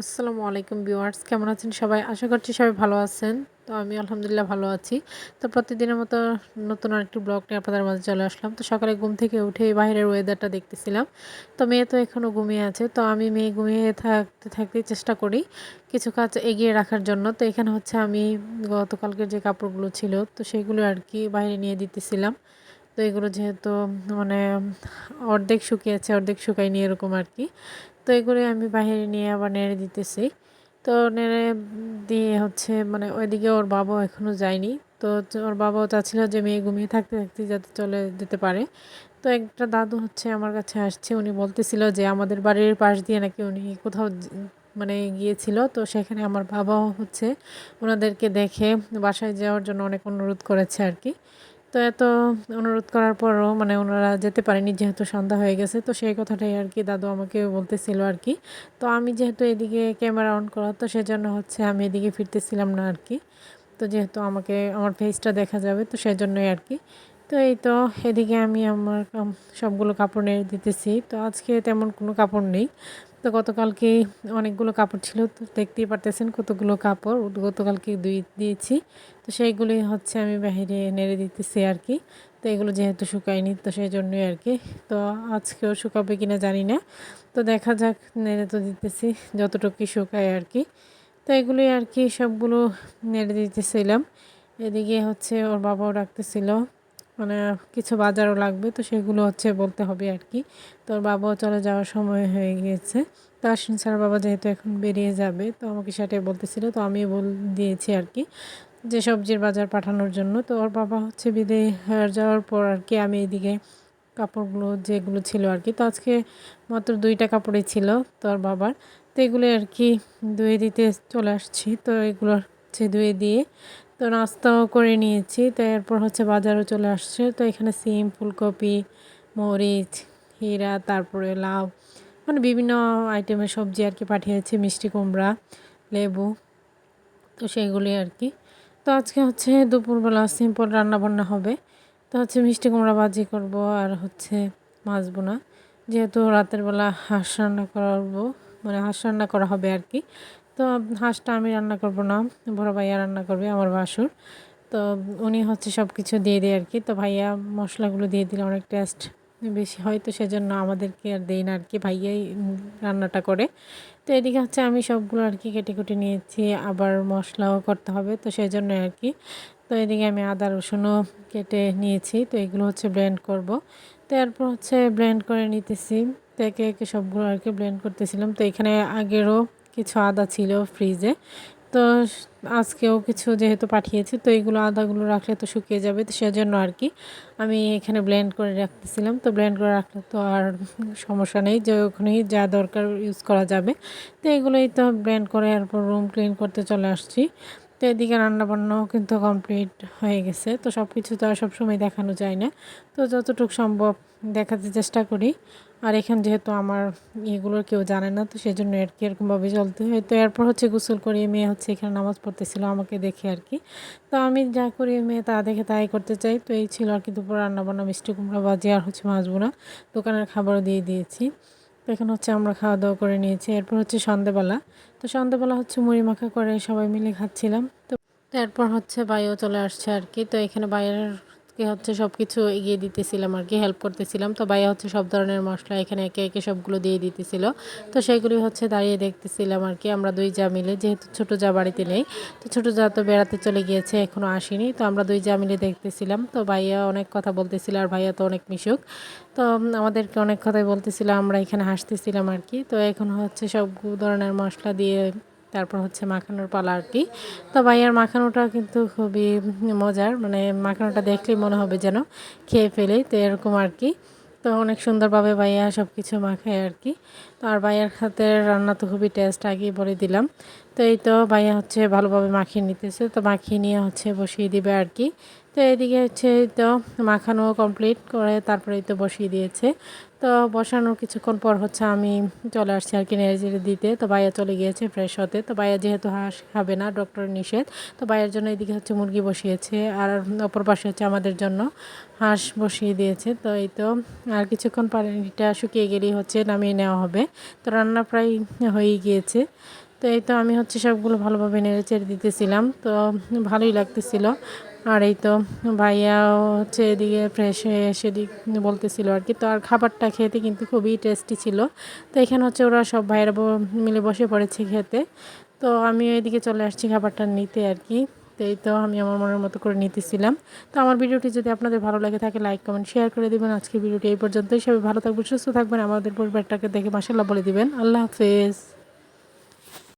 আসসালামু আলাইকুম ভিউয়ার্স, কেমন আছেন সবাই? আশা করছি সবাই ভালো আছেন। তো আমি আলহামদুলিল্লাহ ভালো আছি। তো প্রতিদিনের মতো নতুন আরেকটি ব্লগ নিয়ে আপনাদের মাঝে চলে আসলাম। তো সকালে ঘুম থেকে উঠে বাইরের ওয়েদারটা দেখতেছিলাম। তো মেয়ে তো এখনও ঘুমিয়ে আছে। তো আমি মেয়ে ঘুমিয়ে থাকতে থাকতে চেষ্টা করি কিছু কাজ এগিয়ে রাখার জন্য। তো এখানে হচ্ছে আমি গতকালকের যে কাপড়গুলো ছিল, তো সেগুলো আর কি বাইরে নিয়ে দিতেছিলাম। তো এগুলো যেহেতু মানে অর্ধেক শুকিয়েছে, অর্ধেক শুকায়নি এরকম আর কি। তো এগুলো আমি বাহিরে নিয়ে আবার নেড়ে দিতেছি। তো নেড়ে দিয়ে হচ্ছে মানে ওইদিকে ওর বাবাও এখনও যায়নি। তো ওর বাবাও চাচ্ছিল যে মেয়ে ঘুমিয়ে থাকতে থাকতে যাতে চলে যেতে পারে। তো একটা দাদু হচ্ছে আমার কাছে আসছে, উনি বলতেছিল যে আমাদের বাড়ির পাশ দিয়ে নাকি উনি কোথাও মানে গিয়েছিল। তো সেখানে আমার বাবাও হচ্ছে ওনাদেরকে দেখে বাসায় যাওয়ার জন্য অনেক অনুরোধ করেছে আর কি। তো এত অনুরোধ করার পরও মানে ওনারা যেতে পারেনি যেহেতু সন্ধ্যা হয়ে গেছে, তো সেই কথাটাই আর কি দাদু আমাকে বলতেছিল আর কি। তো আমি যেহেতু এদিকে ক্যামেরা অন করা, তো সেজন্য হচ্ছে আমি এদিকে ফিরতেছিলাম না আর কি। তো যেহেতু আমাকে, আমার ফেসটা দেখা যাবে, তো সেজন্যই আর কি। তো এই তো এদিকে আমি আমার সবগুলো কাপড় নিয়ে দিতেছি। তো আজকে তেমন কোনো কাপড় নেই। তো গতকালকে অনেকগুলো কাপড় ছিল, তো দেখতেই পারতেছেন কতগুলো কাপড় গতকালকে দুই দিয়েছি। তো সেইগুলোই হচ্ছে আমি বাহিরে নেড়ে দিতেছি আর কি। তো এগুলো যেহেতু শুকায়নি, তো সেই জন্যই আর কি। তো আজকেও শুকাবে কিনা জানি না। তো দেখা যাক, নেড়ে তো দিতেছি যতটুকু শুকায় আর কি। তো এগুলোই আর কি, সবগুলো নেড়ে দিতেছিলাম। এদিকে হচ্ছে ওর বাবাও রাখতেছিল মানে কিছু বাজারও লাগবে, তো সেগুলো হচ্ছে বলতে হবে আর কি। তোর বাবাও চলে যাওয়ার সময় হয়ে গিয়েছে। তো আশ্বিন স্যার বাবা যেহেতু এখন বেরিয়ে যাবে, তো আমাকে সেটাই বলতেছিল, তো আমি বল দিয়েছি আর কি, যে সবজির বাজার পাঠানোর জন্য। তো ওর বাবা হচ্ছে বিদেয় যাওয়ার পর আর কি আমি এদিকে কাপড়গুলো যেগুলো ছিল আর কি, তো আজকে মাত্র দুইটা কাপড়ই ছিল তোর বাবার। তো এগুলো আর কি ধুয়ে দিতে চলে আসছি, তো এগুলো হচ্ছে ধুয়ে দিয়ে তো নাস্তাও করে নিয়েছি। তো এরপর হচ্ছে বাজারও চলে আসছে। তো এখানে সিম, ফুলকপি, মরিচ, হীরা, তারপরে লাউ মানে বিভিন্ন আইটেমের সবজি আর কি পাঠিয়েছি, মিষ্টি কুমড়া, লেবু, তো সেগুলি আর কি। তো আজকে হচ্ছে দুপুরবেলা সিম্পল রান্নাবান্না হবে। তো হচ্ছে মিষ্টি কুমড়া ভাজি করব আর হচ্ছে মাছ বোনা যেহেতু রাতের বেলা হাঁস রান্না করব মানে হাঁস রান্না করা হবে আর কি। তো হাঁসটা আমি রান্না করব না, বড় ভাইয়া রান্না করবে, আমার বাসুর। তো উনি হচ্ছে সব কিছু দিয়ে দেয় আর কি তো ভাইয়া মশলাগুলো দিয়ে দিলে অনেক টেস্ট বেশি হয়, তো সেজন্য আমাদেরকে আর দেই না আর কি ভাইয়াই রান্নাটা করে। তো এদিকে হচ্ছে আমি সবগুলো আর কি কেটে কুটে নিয়েছি, আবার মশলাও করতে হবে, তো সেই জন্য আর কি তো এদিকে আমি আদা রসুনও কেটে নিয়েছি, তো এগুলো হচ্ছে ব্লেন্ড করব। তো এরপর হচ্ছে ব্লেন্ড করে নিতেছি, তো একে একে সবগুলো আর কি ব্লেন্ড করতেছিলাম। তো এখানে আগেরও কিছু আদা ছিল ফ্রিজে। তো আজকেও কিছু যেহেতু পাঠিয়েছি, তো এইগুলো আদাগুলো রাখলে তো শুকিয়ে যাবে, তো সেজন্য আর কি। আমি এখানে ব্লেন্ড করে রাখতেছিলাম, তো ব্লেন্ড করে রাখলে তো আর সমস্যা নেই, যে ওখানেই যা দরকার ইউজ করা যাবে। তো এগুলোই তো ব্লেন্ড করে এরপর রুম ক্লিন করতে চলে আসছি। তো এদিকে রান্নাবান্নাও কিন্তু কমপ্লিট হয়ে গেছে, তো সব কিছু তো আর সবসময় দেখানো যায় না। তো যতটুকু সম্ভব দেখাতে চেষ্টা করি। আর এখানে যেহেতু আমার এগুলোর কেউ জানে না, তো সেই জন্য আর কি এরকমভাবে চলতে হয়। তো এরপর হচ্ছে গোসল করিয়ে মেয়ে হচ্ছে এখানে নামাজ পড়তেছিল, আমাকে দেখে আর কি। তো আমি যা করি মেয়ে তা দেখে তাই করতে চাই। তো এই ছিল আর কি দুপুর রান্নাবান্না, মিষ্টি কুমড়া বাজি আর হচ্ছে মাছ বোনা দোকানের খাবারও দিয়ে দিয়েছি। তো এখন হচ্ছে আমরা খাওয়া দাওয়া করে নিয়েছি। এরপর হচ্ছে সন্ধেবেলা। তো সন্ধেবেলা হচ্ছে মুড়ি মাখা করে সবাই মিলে খাচ্ছিলাম। তো এরপর হচ্ছে বাইও চলে আসছে আর কি। তো এখানে বাইরের হচ্ছে সব কিছু এগিয়ে দিতেছিলাম আর কি হেল্প করতেছিলাম। তো ভাইয়া হচ্ছে সব ধরনের মশলা এখানে একে একে সবগুলো দিয়ে দিতেছিল। তো সেগুলি হচ্ছে দাঁড়িয়ে দেখতেছিলাম আর কি, আমরা দুই যা মিলে, যেহেতু ছোটো যা বাড়িতে নেই। তো ছোটো যা তো বেড়াতে চলে গিয়েছে এখনও আসেনি। তো আমরা দুই যা মিলে দেখতেছিলাম। তো ভাইয়া অনেক কথা বলতেছিল আর ভাইয়া তো অনেক মিশুক। তো আমাদেরকে অনেক কথাই বলতেছিল, আমরা এখানে হাসতেছিলাম আর কি। তো এখন হচ্ছে সব ধরনের মশলা দিয়ে তারপর হচ্ছে মাখানোর পালা আর কি। তো ভাইয়ার মাখানোটা কিন্তু খুবই মজার মানে মাখানোটা দেখলেই মনে হবে যেন খেয়ে ফেলেই, তো এরকম আর কি। তো অনেক সুন্দরভাবে ভাইয়া সব কিছু মাখায় আর কি। তো আর ভাইয়ার হাতের রান্না তো খুবই টেস্ট, আগেই বলে দিলাম। তো এই তো ভাইয়া হচ্ছে ভালোভাবে মাখিয়ে নিতেছে, তো মাখিয়ে নিয়ে হচ্ছে বসিয়ে দিবে আর কি। তো এদিকে হচ্ছে তো মাখানো কমপ্লিট করে তারপরে তো বসিয়ে দিয়েছে। তো বসানোর কিছুক্ষণ পর হচ্ছে আমি চলে আসছি আর কি নেড়ে দিতে। তো বাইয়া চলে গিয়েছে ফ্রেশ হতে। তো বাইয়া যেহেতু হাঁস খাবে না ডক্টরের নিষেধ। তো বাইয়ের জন্য এদিকে হচ্ছে মুরগি বসিয়েছে আর অপর পাশে হচ্ছে আমাদের জন্য হাঁস বসিয়ে দিয়েছে। তো এই তো আর কিছুক্ষণ পানিটা শুকিয়ে গেলেই হচ্ছে নামিয়ে নেওয়া হবে। তো রান্না প্রায় হয়েই গিয়েছে। এই তো আমি হচ্ছে সবগুলো ভালোভাবে নেড়ে চেড়ে দিতেছিলাম। তো ভালোই লাগতেছিল। আর এই তো ভাইয়াও হচ্ছে এদিকে ফ্রেশ হয়ে এসে দিক বলতেছিল আর কি। তো আর খাবারটা খেতে কিন্তু খুবই টেস্টি ছিল। তো এখানে হচ্ছে ওরা সব ভাইয়েরা মিলে বসে পড়েছে খেতে। তো আমি এদিকে চলে আসছি খাবারটা নিতে আর কি। তো এই তো আমি আমার মনের মতো করে নিতেছিলাম। তো আমার ভিডিওটি যদি আপনাদের ভালো লাগে থাকে লাইক কমেন্ট শেয়ার করে দিবেন। আজকের ভিডিওটি এই পর্যন্তই। সবাই ভালো থাকবেন, সুস্থ থাকবেন। আমাদের পরিবারটাকে দেখে মাসাল্লাহ বলে দিবেন। আল্লাহ হাফেজ।